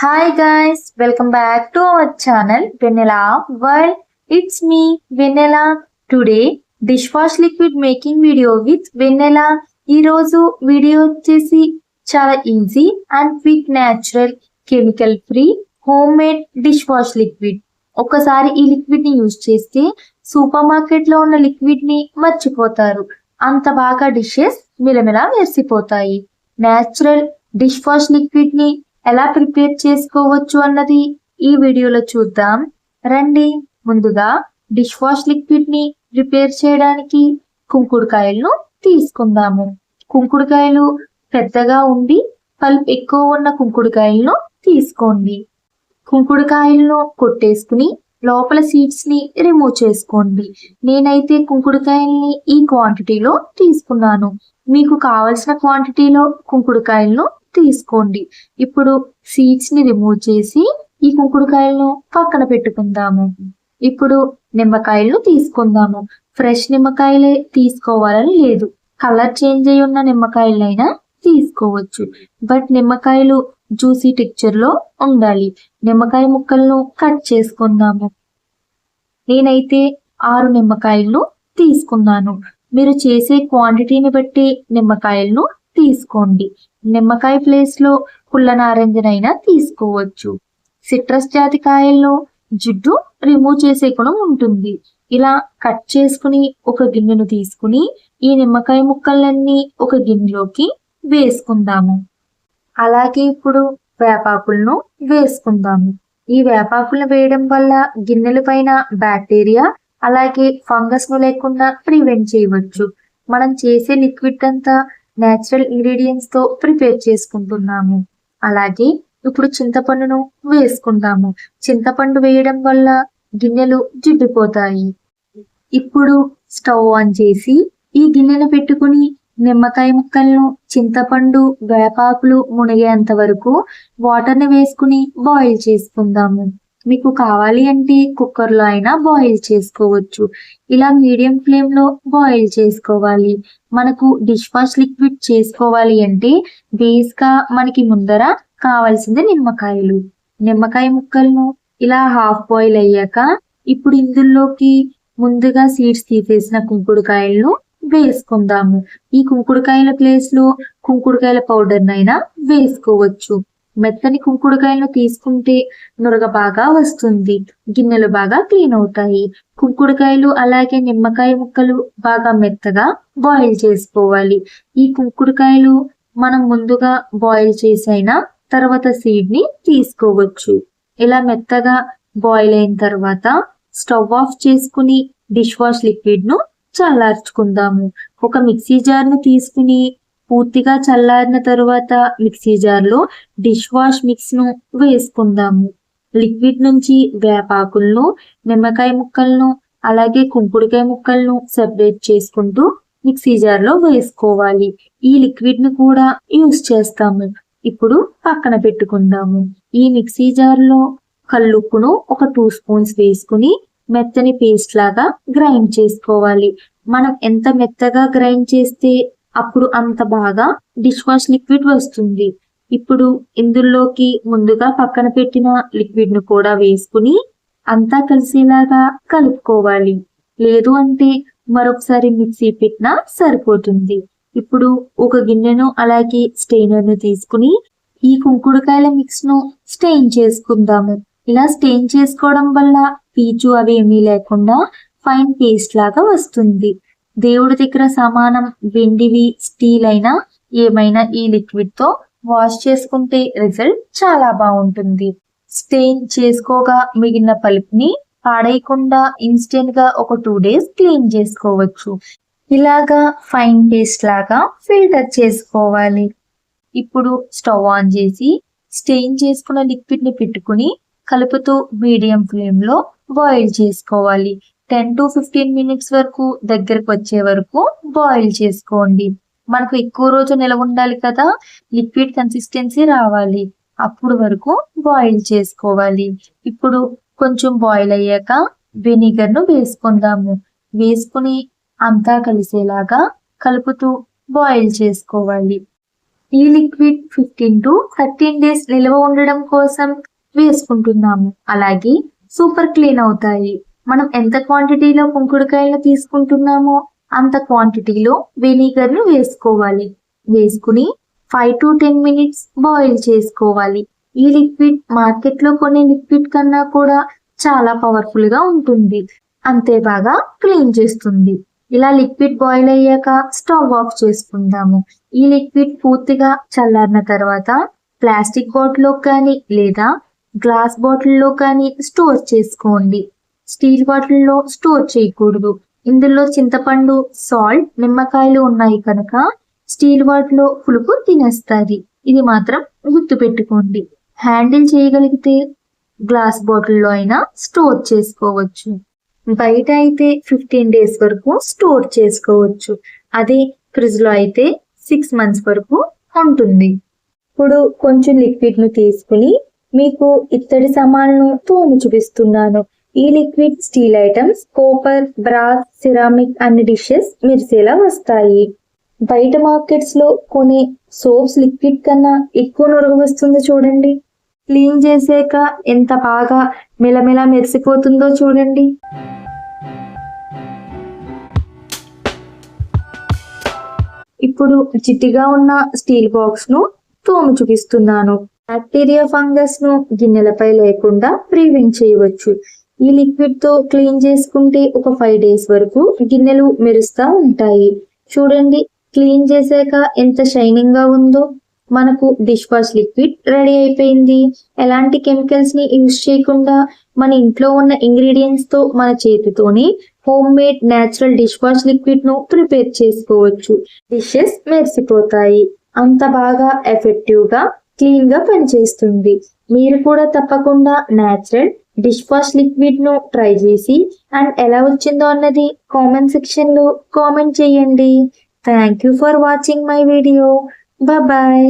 Hi guys welcome back to our channel Vennela world it's me Vennela today dish wash liquid making video with Vennela ఈరోజు video వచ్చేసి చాలా easy and quick natural chemical free home made dish wash liquid ఒకసారి ఈ లిక్విడ్ని use చేస్తే super మార్కెట్లో ఉన్న లిక్విడ్ని మర్చిపోతారు. అంత బాగా డిషెస్ మిలమిలా మెరిసిపోతాయి. న్యాచురల్ డిష్ వాష్ లిక్విడ్ని ఎలా ప్రిపేర్ చేసుకోవచ్చు అన్నది ఈ వీడియోలో చూద్దాం. రండి ముందుగా డిష్ వాష్ లిక్విడ్ని ప్రిపేర్ చేయడానికి కుంకుడుకాయలను తీసుకుందాము. కుంకుడుకాయలు పెద్దగా ఉండి పల్ప్ ఎక్కువ ఉన్న కుంకుడుకాయలను తీసుకోండి. కుంకుడుకాయలను కొట్టేసుకుని లోపల సీడ్స్ని రిమూవ్ చేసుకోండి. నేనైతే కుంకుడుకాయల్ని ఈ క్వాంటిటీలో తీసుకున్నాను. మీకు కావలసిన క్వాంటిటీలో కుంకుడుకాయలను తీసుకోండి. ఇప్పుడు సీడ్స్ని రిమూవ్ చేసి ఈ కుంకుడుకాయలను పక్కన పెట్టుకుందాము. ఇప్పుడు నిమ్మకాయలను తీసుకుందాము. ఫ్రెష్ నిమ్మకాయలే తీసుకోవాలని లేదు. కలర్ చేంజ్ అయి ఉన్న నిమ్మకాయలైనా తీసుకోవచ్చు. బట్ నిమ్మకాయలు జ్యూసీ టెక్చర్లో ఉండాలి. నిమ్మకాయ ముక్కలను కట్ చేసుకుందాము. నేనైతే ఆరు నిమ్మకాయలను తీసుకున్నాను. మీరు చేసే క్వాంటిటీని బట్టి నిమ్మకాయలను తీసుకోండి. నిమ్మకాయ ప్లేస్లో పుల్ల నారింజనైనా తీసుకోవచ్చు. సిట్రస్ జాతి కాయల్లో జిడ్డు రిమూవ్ చేసే గుణం ఉంటుంది. ఇలా కట్ చేసుకుని ఒక గిన్నెను తీసుకుని ఈ నిమ్మకాయ ముక్కలన్నీ ఒక గిన్నెలోకి వేసుకుందాము. అలాగే ఇప్పుడు వేపాకులను వేసుకుందాము. ఈ వేపాకులను వేయడం వల్ల గిన్నెల పైన బ్యాక్టీరియా అలాగే ఫంగస్ను లేకుండా ప్రివెంట్ చేయవచ్చు. మనం చేసే లిక్విడ్ అంతా నేచురల్ ఇంగ్రీడియంట్స్తో ప్రిపేర్ చేసుకుంటున్నాము. అలాగే ఇప్పుడు చింతపండును వేసుకుంటాము. చింతపండు వేయడం వల్ల గిన్నెలు జిడ్డుపోతాయి. ఇప్పుడు స్టవ్ ఆన్ చేసి ఈ గిన్నెను పెట్టుకుని నిమ్మకాయ ముక్కలను చింతపండు వేపాకులు మునిగేంత వరకు వాటర్ని వేసుకుని బాయిల్ చేసుకుందాము. మీకు కావాలి అంటే కుక్కర్లో అయినా బాయిల్ చేసుకోవచ్చు. ఇలా మీడియం ఫ్లేమ్లో బాయిల్ చేసుకోవాలి. మనకు డిష్ వాష్ లిక్విడ్ చేసుకోవాలి అంటే బేస్గా మనకి ముందర కావాల్సింది నిమ్మకాయలు. నిమ్మకాయ ముక్కలను ఇలా హాఫ్ బాయిల్ అయ్యాక ఇప్పుడు ఇందులోకి ముందుగా సీడ్స్ తీసేసిన కుంకుడుకాయలను వేసుకుందాము. ఈ కుంకుడుకాయల ప్లేస్లో కుంకుడుకాయల పౌడర్నైనా వేసుకోవచ్చు. మెత్తని కుంకుడుకాయలను తీసుకుంటే నురగ బాగా వస్తుంది గిన్నెలు బాగా క్లీన్ అవుతాయి. కుంకుడుకాయలు అలాగే నిమ్మకాయ ముక్కలు బాగా మెత్తగా బాయిల్ చేసుకోవాలి. ఈ కుంకుడుకాయలు మనం ముందుగా బాయిల్ చేసైనా తర్వాత సీడ్ని తీసుకోవచ్చు. ఇలా మెత్తగా బాయిల్ అయిన తర్వాత స్టవ్ ఆఫ్ చేసుకుని డిష్ వాష్ లిక్విడ్ను చల్లార్చుకుందాము. ఒక మిక్సీ జార్ను తీసుకుని పూర్తిగా చల్లారిన తరువాత మిక్సీ జార్లో డిష్ వాష్ మిక్స్ను వేసుకుందాము. లిక్విడ్ నుంచి వేపాకులను నిమ్మకాయ ముక్కలను అలాగే కుంకుడుకాయ ముక్కలను సెపరేట్ చేసుకుంటూ మిక్సీ జార్లో వేసుకోవాలి. ఈ లిక్విడ్ను కూడా యూస్ చేస్తాము. ఇప్పుడు పక్కన పెట్టుకుందాము. ఈ మిక్సీ జార్లో కల్లుప్పును ఒక టూ స్పూన్స్ వేసుకుని మెత్తని పేస్ట్ లాగా గ్రైండ్ చేసుకోవాలి. మనం ఎంత మెత్తగా గ్రైండ్ చేస్తే అప్పుడు అంత బాగా డిష్ వాష్ లిక్విడ్ వస్తుంది. ఇప్పుడు ఇందులోకి ముందుగా పక్కన పెట్టిన లిక్విడ్ను కూడా వేసుకుని అంతా కలిసేలాగా కలుపుకోవాలి. లేదు అంటే మరొకసారి మిక్సీ పెట్టినా సరిపోతుంది. ఇప్పుడు ఒక గిన్నెను అలాగే స్టెయినర్ను తీసుకుని ఈ కుంకుడుకాయల మిక్స్ను స్టెయిన్ చేసుకుందాము. ఇలా స్టెయిన్ చేసుకోవడం వల్ల పీచు అవి ఏమీ లేకుండా ఫైన్ పేస్ట్ లాగా వస్తుంది. దేవుడి దగ్గర సమానం వెండివి స్టీల్ అయినా ఏమైనా ఈ లిక్విడ్తో వాష్ చేసుకుంటే రిజల్ట్ చాలా బాగుంటుంది. స్టెయిన్ చేసుకోగా మిగిలిన పలుపుని పాడేయకుండా ఇన్స్టెంట్గా ఒక టూ డేస్ క్లీన్ చేసుకోవచ్చు. ఇలాగా ఫైన్ పేస్ట్ లాగా ఫిల్టర్ చేసుకోవాలి. ఇప్పుడు స్టవ్ ఆన్ చేసి స్టెయిన్ చేసుకున్న లిక్విడ్ని పెట్టుకుని కలుపుతూ మీడియం ఫ్లేమ్లో బాయిల్ చేసుకోవాలి. టెన్ టు ఫిఫ్టీన్ మినిట్స్ వరకు దగ్గరకు వచ్చే వరకు బాయిల్ చేసుకోండి. మనకు ఎక్కువ రోజు నిలవ ఉండాలి కదా లిక్విడ్ కన్సిస్టెన్సీ రావాలి. అప్పుడు వరకు బాయిల్ చేసుకోవాలి. ఇప్పుడు కొంచెం బాయిల్ అయ్యాక వెనిగర్ను వేసుకుందాము. వేసుకుని అంతా కలిసేలాగా కలుపుతూ బాయిల్ చేసుకోవాలి. ఈ liquid fifteen to thirteen days నిల్వ ఉండడం కోసం వేసుకుంటున్నాము. అలాగే సూపర్ క్లీన్ అవుతాయి. మనం ఎంత క్వాంటిటీలో కుంకుడుకాయలు తీసుకుంటున్నామో అంత క్వాంటిటీలో వెనిగర్ను వేసుకోవాలి. వేసుకుని five to ten minutes boil చేసుకోవాలి. ఈ లిక్విడ్ మార్కెట్లో కొనే లిక్విడ్ కన్నా కూడా చాలా పవర్ఫుల్గా ఉంటుంది. అంతే బాగా క్లీన్ చేస్తుంది. ఇలా లిక్విడ్ బాయిల్ అయ్యాక స్టవ్ ఆఫ్ చేసుకుందాము. ఈ లిక్విడ్ పూర్తిగా చల్లారిన తర్వాత ప్లాస్టిక్ బాటిల్లో కానీ లేదా గ్లాస్ బాటిల్లో కానీ స్టోర్ చేసుకోండి. స్టీల్ బాటిల్లో స్టోర్ చేయకూడదు. ఇందులో చింతపండు సాల్ట్ నిమ్మకాయలు ఉన్నాయి కనుక స్టీల్ వాటిలో పులుపు తినేస్తుంది. ఇది మాత్రం గుర్తు పెట్టుకోండి. హ్యాండిల్ చేయగలిగితే గ్లాస్ బాటిల్లో అయినా స్టోర్ చేసుకోవచ్చు. బయట అయితే ఫిఫ్టీన్ డేస్ వరకు స్టోర్ చేసుకోవచ్చు. అదే ఫ్రిడ్జ్లో అయితే సిక్స్ మంత్స్ వరకు ఉంటుంది. ఇప్పుడు కొంచెం లిక్విడ్ను తీసుకుని మీకు ఇత్తడి సామాన్లను తోము చూపిస్తున్నాను. ఈ liquid steel items copper brass ceramic అన్ని డిషెస్ మెరిసేలా వస్తాయి. బయట మార్కెట్స్లో కొనే సోప్స్ లిక్విడ్ కన్నా ఎక్కువ నురుగు వస్తుందో చూడండి. క్లీన్ చేసాక ఎంత బాగా మెలమెల మెరిసిపోతుందో చూడండి. ఇప్పుడు చిట్టిగా ఉన్న స్టీల్ బాక్స్ను తోము చూపిస్తున్నాను. బ్యాక్టీరియా ఫంగస్ను గిన్నెలపై లేకుండా ప్రివెంట్ చేయవచ్చు. ఈ లిక్విడ్తో క్లీన్ చేసుకుంటే ఒక ఫైవ్ డేస్ వరకు గిన్నెలు మెరుస్తా ఉంటాయి. చూడండి క్లీన్ చేశాక ఎంత షైనింగ్గా ఉందో. మనకు డిష్ వాష్ లిక్విడ్ రెడీ అయిపోయింది. ఎలాంటి కెమికల్స్ని యూజ్ చేయకుండా మన ఇంట్లో ఉన్న ఇంగ్రీడియంట్స్తో మన చేతితోని home made natural dish wash లిక్విడ్ను prepare చేసుకోవచ్చు. డిషెస్ మెరిసిపోతాయి. అంత బాగా ఎఫెక్టివ్గా క్లీన్గా పనిచేస్తుంది. మీరు కూడా తప్పకుండా న్యాచురల్ డిష్ వాష్ లిక్విడ్ను ట్రై చేసి అండ్ ఎలా వచ్చిందో అన్నది కామెంట్ సెక్షన్లో కామెంట్ చేయండి thank you for watching my video bye.